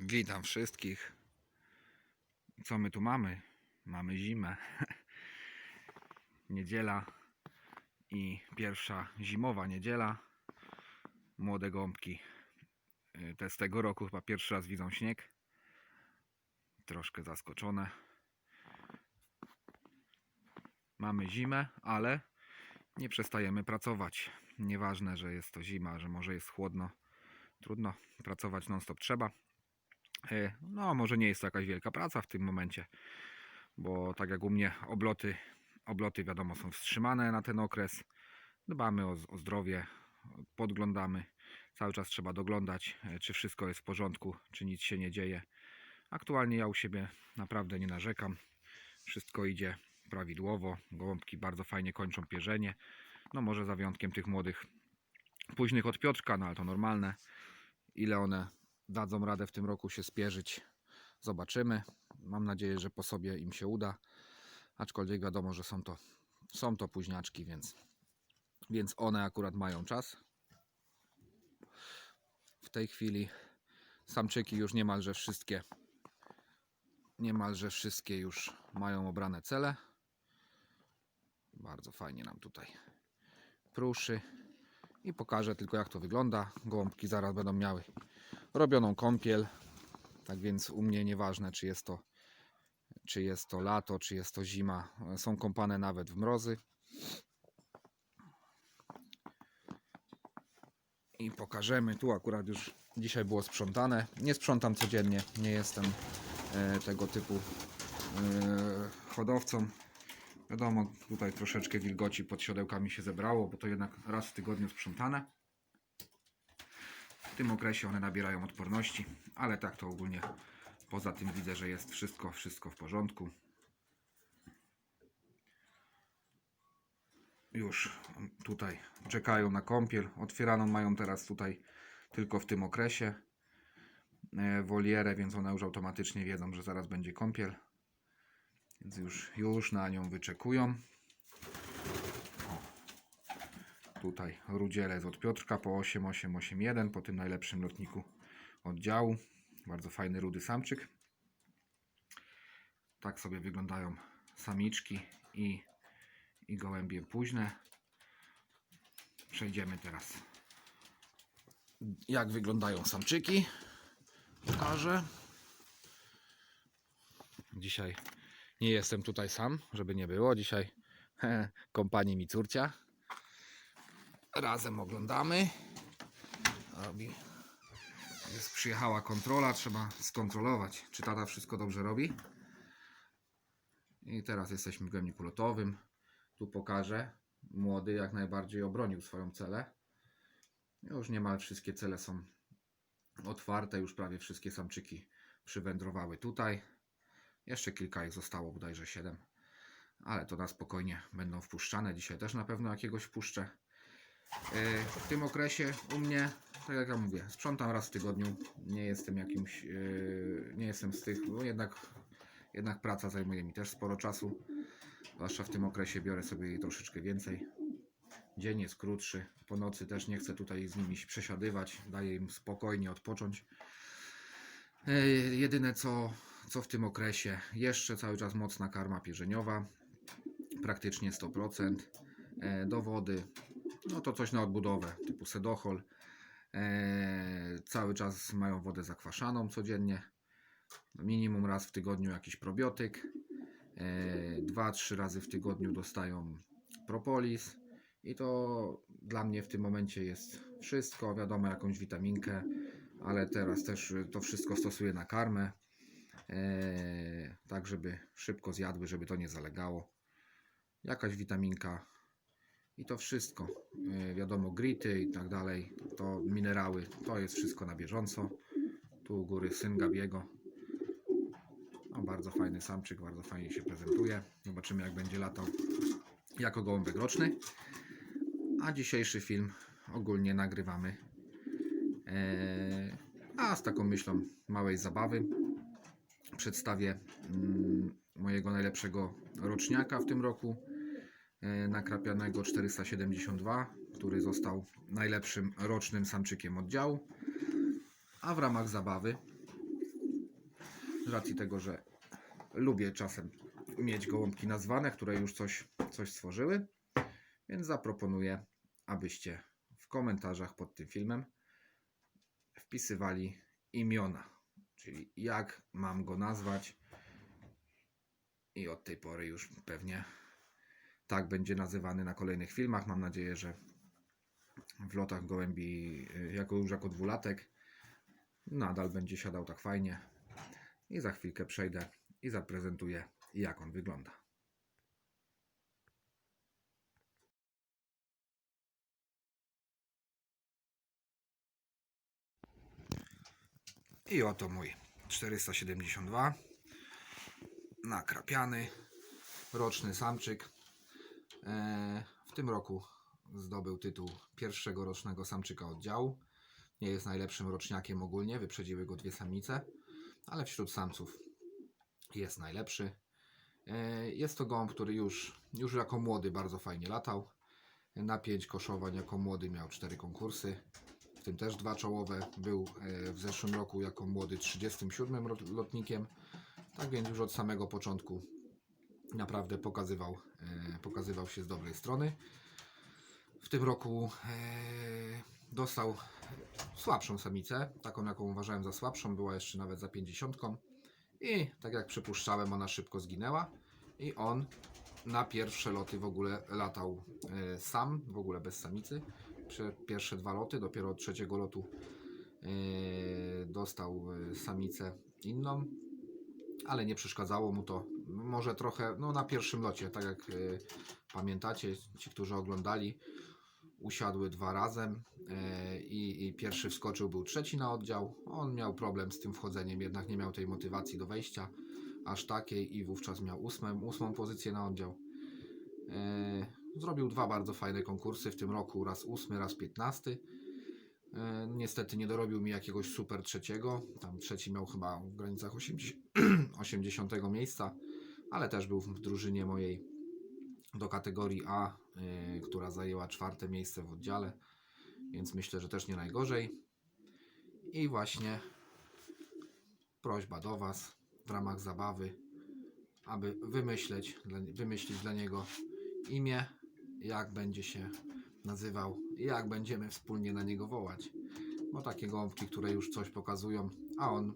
Witam wszystkich. Co my tu mamy? Mamy zimę. Niedziela i pierwsza zimowa niedziela. Młode gąbki. y, Te z tego roku chyba pierwszy raz widzą śnieg. Troszkę zaskoczone. Mamy zimę, ale nie przestajemy pracować. Nieważne, że jest to zima, że może jest chłodno. Trudno, pracować non-stop trzeba. E, No, może nie jest to jakaś wielka praca w tym momencie, bo tak jak u mnie obloty, obloty wiadomo są wstrzymane na ten okres. Dbamy o, o zdrowie, podglądamy. Cały czas trzeba doglądać, e, czy wszystko jest w porządku, czy nic się nie dzieje. Aktualnie ja u siebie naprawdę nie narzekam. Wszystko idzie prawidłowo. Gołąbki bardzo fajnie kończą pierzenie. No może za wyjątkiem tych młodych, późnych od Piotrka, no ale to normalne. Ile one dadzą radę w tym roku się spierzyć, zobaczymy. Mam nadzieję, że po sobie im się uda. Aczkolwiek wiadomo, że są to, są to późniaczki, więc, więc one akurat mają czas. W tej chwili samczyki już niemalże wszystkie niemalże wszystkie już mają obrane cele. Bardzo fajnie nam tutaj pruszy. I pokażę tylko jak to wygląda. Gołąbki zaraz będą miały robioną kąpiel. Tak więc u mnie nieważne czy jest to czy jest to lato, czy jest to zima. Są kąpane nawet w mrozy. I pokażemy. Tu akurat już dzisiaj było sprzątane. Nie sprzątam codziennie. Nie jestem e, tego typu e, hodowcą. Wiadomo, tutaj troszeczkę wilgoci pod siodełkami się zebrało, bo to jednak raz w tygodniu sprzątane. W tym okresie one nabierają odporności, ale tak to ogólnie poza tym widzę, że jest wszystko, wszystko w porządku. Już tutaj czekają na kąpiel. Otwieraną mają teraz tutaj tylko w tym okresie e, wolierę, więc one już automatycznie wiedzą, że zaraz będzie kąpiel. Więc już, już na nią wyczekują. O. Tutaj rudzielec od Piotrka po 8881, po tym najlepszym lotniku oddziału. Bardzo fajny rudy samczyk. Tak sobie wyglądają samiczki i, i gołębie późne. Przejdziemy teraz jak wyglądają samczyki. Pokażę. Dzisiaj nie jestem tutaj sam, żeby nie było. Dzisiaj kompanii mi córcia. Razem oglądamy. Robi. Jest, przyjechała kontrola, trzeba skontrolować, czy tata wszystko dobrze robi. I teraz jesteśmy w gębniku lotowym. Tu pokażę. Młody jak najbardziej obronił swoją celę. Już niemal wszystkie cele są otwarte, już prawie wszystkie samczyki przywędrowały tutaj. Jeszcze kilka ich zostało, bodajże 7. Ale to na spokojnie będą wpuszczane. Dzisiaj też na pewno jakiegoś wpuszczę. Yy, W tym okresie u mnie, tak jak ja mówię, sprzątam raz w tygodniu. Nie jestem jakimś, yy, nie jestem z tych, bo jednak, jednak praca zajmuje mi też sporo czasu. Zwłaszcza w tym okresie biorę sobie jej troszeczkę więcej. Dzień jest krótszy. Po nocy też nie chcę tutaj z nimi się przesiadywać. Daję im spokojnie odpocząć. Yy, Jedyne co, co w tym okresie, jeszcze cały czas mocna karma pierzeniowa, praktycznie 100%. E, Do wody, no to coś na odbudowę, typu sedochol. E, Cały czas mają wodę zakwaszaną codziennie. Minimum raz w tygodniu jakiś probiotyk. E, Dwa, trzy razy w tygodniu dostają propolis. I to dla mnie w tym momencie jest wszystko. Wiadomo, jakąś witaminkę, ale teraz też to wszystko stosuję na karmę. Eee, tak, żeby szybko zjadły, żeby to nie zalegało. Jakaś witaminka i to wszystko. Eee, wiadomo, grity i tak dalej, to minerały, to jest wszystko na bieżąco. Tu u góry syn Gabiego. No, bardzo fajny samczyk, bardzo fajnie się prezentuje. Zobaczymy, jak będzie latał jako gołąbek roczny. A dzisiejszy film ogólnie nagrywamy. Eee, a z taką myślą małej zabawy przedstawię mm, mojego najlepszego roczniaka w tym roku, nakrapianego 472, który został najlepszym rocznym samczykiem oddziału. A w ramach zabawy Z racji tego, że lubię czasem mieć gołąbki nazwane, które już coś, coś stworzyły, więc zaproponuję, abyście w komentarzach pod tym filmem wpisywali imiona, czyli jak mam go nazwać. I od tej pory już pewnie tak będzie nazywany na kolejnych filmach. Mam nadzieję, że w lotach gołębi, y, jako już jako dwulatek, nadal będzie siadał tak fajnie. I za chwilkę przejdę i zaprezentuję, jak on wygląda. I oto mój 472 nakrapiany roczny samczyk. E, W tym roku zdobył tytuł pierwszego rocznego samczyka oddziału. Nie jest najlepszym roczniakiem ogólnie, wyprzedziły go dwie samice, ale wśród samców jest najlepszy. E, Jest to gołąb, który już, już jako młody bardzo fajnie latał. Na 5 koszowań jako młody miał 4 konkursy, w tym też dwa czołowe. Był e, w zeszłym roku jako młody 37 ro- lotnikiem. Tak więc już od samego początku naprawdę pokazywał, e, pokazywał się z dobrej strony. W tym roku e, dostał słabszą samicę, taką jaką uważałem za słabszą, była jeszcze nawet za 50. I tak jak przypuszczałem, ona szybko zginęła. I on na pierwsze loty w ogóle latał e, sam, w ogóle bez samicy. Pierwsze dwa loty, dopiero od trzeciego lotu dostał samicę inną, ale nie przeszkadzało mu to. Może trochę, no na pierwszym locie, tak jak e, pamiętacie, ci, którzy oglądali, usiadły dwa razem e, i, pierwszy wskoczył, był trzeci na oddział. On miał problem z tym wchodzeniem, jednak nie miał tej motywacji do wejścia aż takiej i wówczas miał ósmą, ósmą pozycję na oddział. E, Zrobił dwa bardzo fajne konkursy w tym roku, raz ósmy, raz piętnasty. E, Niestety nie dorobił mi jakiegoś super trzeciego. Tam trzeci miał chyba w granicach 80, 80 miejsca, ale też był w drużynie mojej do kategorii A, y, która zajęła czwarte miejsce w oddziale, więc myślę, że też nie najgorzej. I właśnie prośba do Was w ramach zabawy, aby wymyśleć, wymyślić dla niego imię, jak będzie się nazywał jak będziemy wspólnie na niego wołać. Bo takie gąbki, które już coś pokazują, a on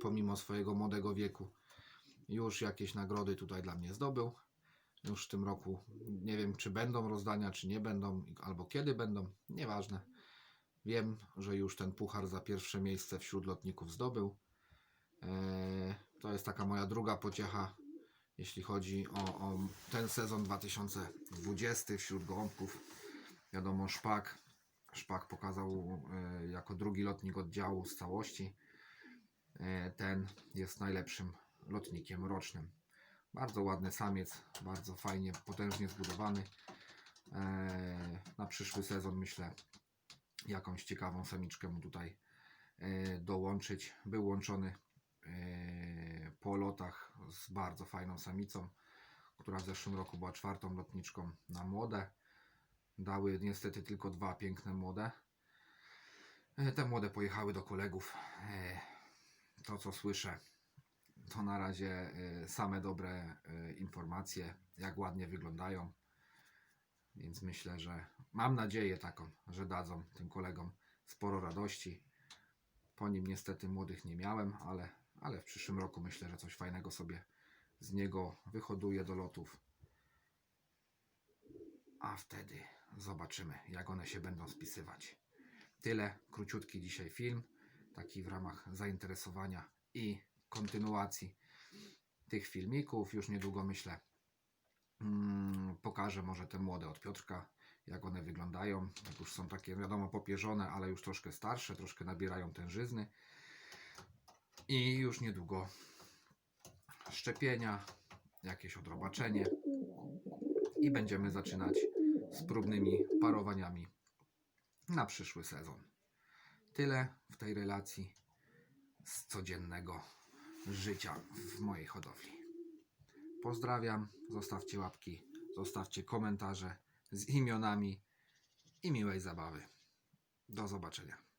pomimo swojego młodego wieku już jakieś nagrody tutaj dla mnie zdobył. Już w tym roku nie wiem, czy będą rozdania, czy nie będą, albo kiedy będą, nieważne. Wiem, że już ten puchar za pierwsze miejsce wśród lotników zdobył. Eee, To jest taka moja druga pociecha, jeśli chodzi o, o ten sezon 2020 wśród gołąbków. Wiadomo, Szpak. Szpak pokazał e, jako drugi lotnik oddziału z całości. E, Ten jest najlepszym lotnikiem rocznym. Bardzo ładny samiec, bardzo fajnie, potężnie zbudowany. Eee, Na przyszły sezon myślę jakąś ciekawą samiczkę mu tutaj e, dołączyć. Był łączony e, po lotach z bardzo fajną samicą, która w zeszłym roku była czwartą lotniczką na młode. Dały niestety tylko dwa piękne młode. E, Te młode pojechały do kolegów. E, To co słyszę, to na razie y, same dobre informacje, jak ładnie wyglądają. Więc myślę, że mam nadzieję taką, że dadzą tym kolegom sporo radości. Po nim niestety młodych nie miałem, ale, ale w przyszłym roku myślę, że coś fajnego sobie z niego wyhoduję do lotów. A wtedy zobaczymy, jak one się będą spisywać. Tyle, króciutki dzisiaj film, taki w ramach zainteresowania i kontynuacji tych filmików. Już niedługo myślę, mm, pokażę może te młode od Piotrka, jak one wyglądają. Jak już są takie, wiadomo, popierzone, ale już troszkę starsze, troszkę nabierają tężyzny. I już niedługo szczepienia, jakieś odrobaczenie i będziemy zaczynać z próbnymi parowaniami na przyszły sezon. Tyle w tej relacji z codziennego życia w mojej hodowli. Pozdrawiam, zostawcie łapki, zostawcie komentarze z imionami i miłej zabawy. Do zobaczenia.